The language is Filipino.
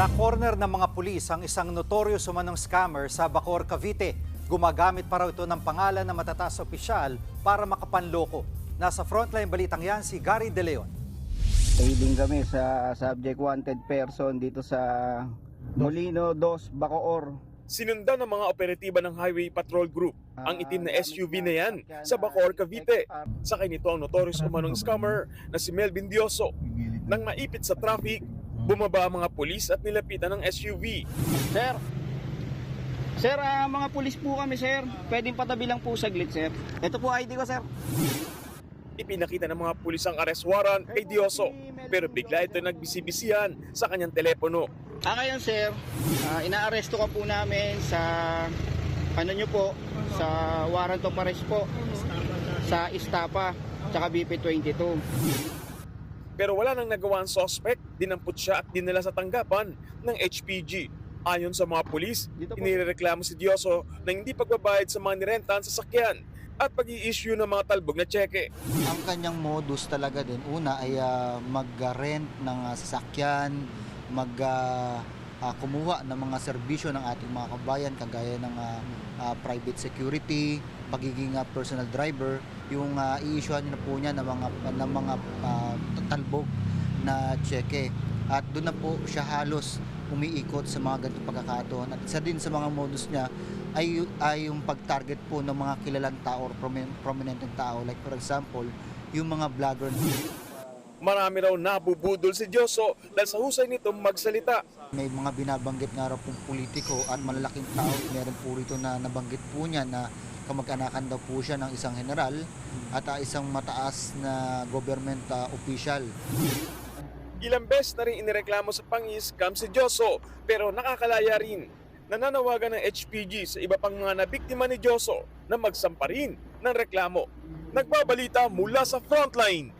Na-corner ng mga pulis ang isang notorious umanong scammer sa Bacoor, Cavite. Gumagamit pa raw ito ng pangalan ng matataas opisyal para makapanloko. Nasa frontline balitang yan si Gary De Leon. Trading kami sa subject wanted person dito sa Molino 2, Bacoor. Sinundan ng mga operatiba ng Highway Patrol Group ang itim na SUV na yan sa Bacoor, Cavite. Sakay nito ang notorious umanong scammer na si Melvin Dioso. Nang maipit sa traffic, bumaba ang mga pulis at nilapitan ng SUV. Sir, Sir, ah, mga pulis po kami, sir. Pwedeng patabi lang po saglit, sir. Ito po ID ko, sir. Ipinakita ng mga pulis ang arrest warrant kay Dioso pero bigla ito nagbisibisihan sa kanyang telepono. Ah, ngayon, sir, ah, inaaresto ka po namin sa, ano nyo po, sa warrant of arrest po, sa Istapa, tsaka BP22. Pero wala nang nagawa ang suspect, dinampot siya at dinala sa tanggapan ng HPG. Ayon sa mga pulis, inireklamo si Dioso na hindi pagbabayad sa mga nirentahan sa sakyan at pag issue ng mga talbog na tseke. ang kanyang modus talaga din una ay ah, mag-rent ng ah, sasakyan, mag ah, ah, kumuha ng mga serbisyo ng ating mga kabayan kagaya ng ah, ah, private security, pagiging ah, personal driver, yung uh, i-issuean na po niya ng mga ng mga ah, talbog na cheque. At doon na po siya halos umiikot sa mga ganitong pagkakataon. At isa din sa mga modus niya ay, ay yung pag-target po ng mga kilalang tao or promin- prominenteng tao. Like for example, yung mga vlogger Marami raw nabubudol si Dioso dahil sa husay nito magsalita. may mga binabanggit nga raw pong politiko at malalaking tao. Meron po rito na nabanggit po niya na kamag-anakan daw po siya ng isang general at ah, isang mataas na government ah, official. Ilang beses na rin inireklamo sa pang-scam si Dioso pero nakakalaya rin. Nananawagan ng HPG sa iba pang mga nabiktima ni Dioso na magsampa rin ng reklamo. Nagbabalita mula sa frontline,